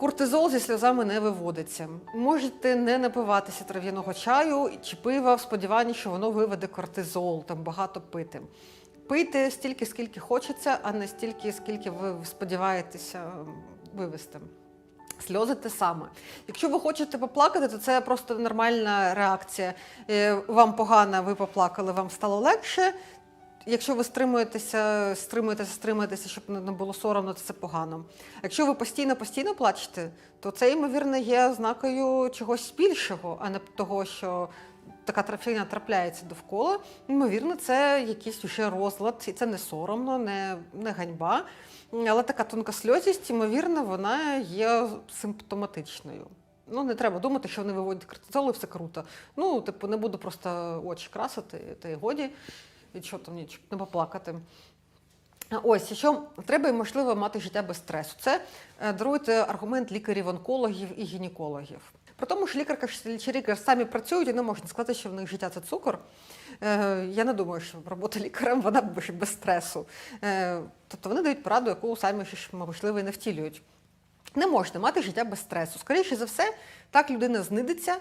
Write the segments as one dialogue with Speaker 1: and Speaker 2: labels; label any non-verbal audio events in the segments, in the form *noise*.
Speaker 1: Кортизол зі сльозами не виводиться. Можете не напиватися трав'яного чаю чи пива в сподіванні, що воно виведе кортизол, там багато пити. Пийте стільки, скільки хочеться, а не стільки, скільки ви сподіваєтеся м, вивести. Сльози те саме. Якщо ви хочете поплакати, то це просто нормальна реакція. Е, Вам погано, ви поплакали, вам стало легше. Якщо ви стримуєтеся, стримуєтеся, стримуєтеся, щоб не було соромно, то це погано. Якщо ви постійно постійно плачете, то це, ймовірно, є ознакою чогось більшого, а не того, що така трафіна трапляється довкола. Ймовірно, це якийсь ще розлад, і це не соромно, не, не ганьба. Але така тонкосльозість, ймовірно, вона є симптоматичною. Ну, не треба думати, що вони виводять кортизол і все круто. Ну, типу, не буду просто очі красити, та й годі, і що там нічого, не поплакати. Ось, що треба і можливо мати життя без стресу. Це е, аргумент лікарів-онкологів і гінекологів. При тому, що лікарка чи лікар самі працюють і не можна сказати, що в них життя це цукор. Е, Я не думаю, що робота *laughs* лікарем вона без стресу. Е, Тобто вони дають пораду, яку самі можливо і не втілюють. Не можна мати життя без стресу. Скоріше за все, так людина знидиться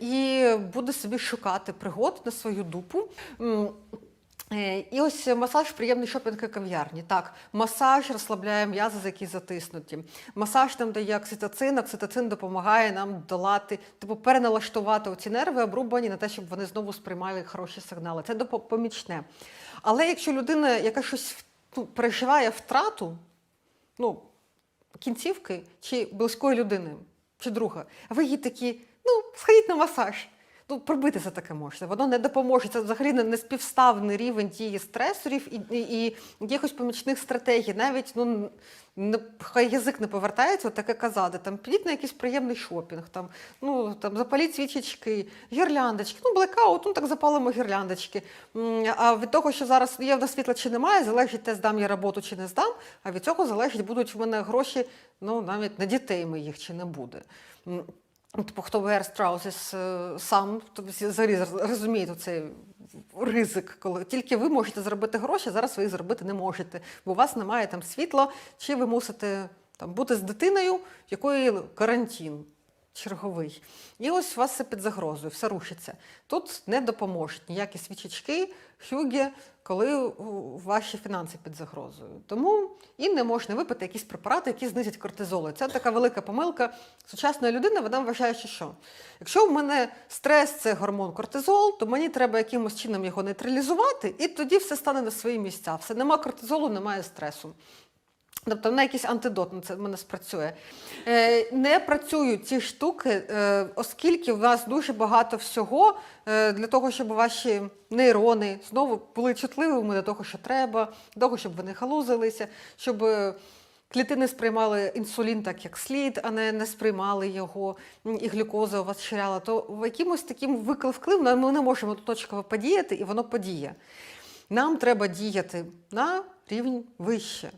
Speaker 1: і буде собі шукати пригод на свою дупу. Е, І ось масаж приємний шопінг і кав'ярні. Так, масаж розслабляє м'язи, за які затиснуті. Масаж нам дає окситоцин, окситоцин допомагає нам долати, типу переналаштувати оці нерви, обрубані на те, щоб вони знову сприймали хороші сигнали. Це допомічне. Але якщо людина, яка щось ну, переживає втрату, ну, кінцівки чи близької людини, чи друга, ви їй такі, сходіть на масаж. Ну, пробити за таке можна. Воно не допоможе. Це взагалі не співставний рівень дії стресорів і, і, і якихось помічних стратегій. Навіть ну, не, хай язик не повертається, таке казати. Там підіть на якийсь приємний шопінг, там, ну, там, запаліть свічечки, гірляндочки. Ну, блекаут, ну так запалимо гірляндочки. А від того, що зараз є в нас світла чи немає, залежить те, здам я роботу чи не здам, а від цього залежить, будуть в мене гроші, ну навіть на дітей моїх чи не буде. Ну, Типу, хто wears trousers е, сам, то взагалі розумієте цей ризик, коли тільки ви можете зробити гроші, зараз ви їх зробити не можете, бо у вас немає там світла, чи ви мусите там, бути з дитиною, в якої карантин черговий. І ось у вас все під загрозою, все рушиться. Тут не допоможуть ніякі свічечки, хюгі, коли ваші фінанси під загрозою. Тому і не можна випити якісь препарати, які знизять кортизол. Це така велика помилка сучасної людини. Вона вважає, що що? Якщо в мене стрес це гормон кортизол, то мені треба якимось чином його нейтралізувати, і тоді все стане на свої місця. Все нема кортизолу, немає стресу. Тобто на якийсь антидот на це мене спрацює. Е, не працюють ці штуки, е, оскільки в нас дуже багато всього е, для того, щоб ваші нейрони знову були чутливими до того, що треба, до того, щоб вони халузилися, щоб клітини сприймали інсулін так, як слід, а не, не сприймали його, і глюкоза у вас ширяла, то в якимось таким виклик вплив ми не можемо точково подіяти, і воно подіє. Нам треба діяти на рівень вище.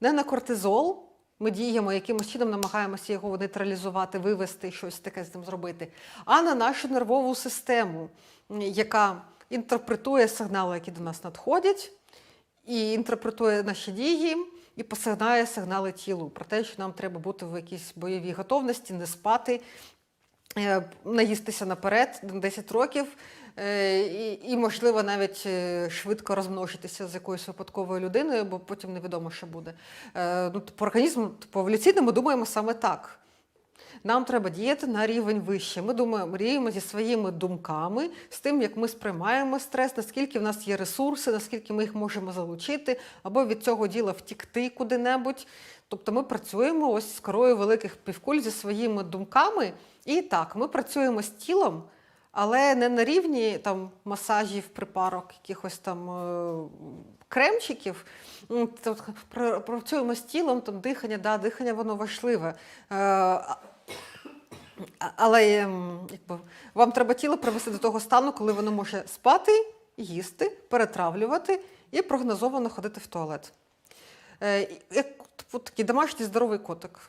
Speaker 1: Не на кортизол. Ми діємо, якимось чином намагаємося його нейтралізувати, вивести, щось таке з ним зробити, а на нашу нервову систему, яка інтерпретує сигнали, які до нас надходять, і інтерпретує наші дії, і посигнає сигнали тілу про те, що нам треба бути в якійсь бойовій готовності, не спати, наїстися наперед на 10 років, е, і, і, можливо, навіть е, швидко розмножитися з якоюсь випадковою людиною, бо потім невідомо, що буде. Е, Ну, по організму, по еволюційному думаємо саме так. Нам треба діяти на рівень вище. Ми думаємо, мріємо зі своїми думками, з тим, як ми сприймаємо стрес, наскільки в нас є ресурси, наскільки ми їх можемо залучити, або від цього діла втікти куди-небудь. Тобто ми працюємо ось з корою великих півкуль зі своїми думками. І так, ми працюємо з тілом, але не на рівні там, масажів, припарок, якихось там е, кремчиків. Працюємо з тілом, там дихання, да, дихання воно важливе. Е, Але якби, вам треба тіло привести до того стану, коли воно може спати, їсти, перетравлювати і прогнозовано ходити в туалет. Е, Як такий домашній здоровий котик.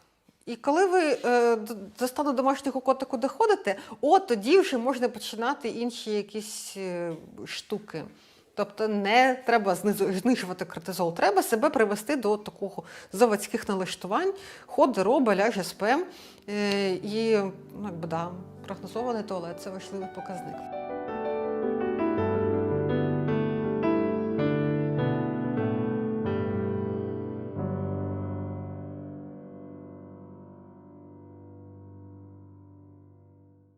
Speaker 1: І коли ви е, до- стану домашнього котику доходите, от тоді вже можна починати інші якісь штуки. Тобто не треба знижувати кортизол, треба себе привести до такого заводських налаштувань, ходи, роби, ляже, спем. Е, І ну, якби, да, прогнозований туалет це важливий показник.